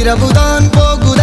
இரவுதான் போகுதா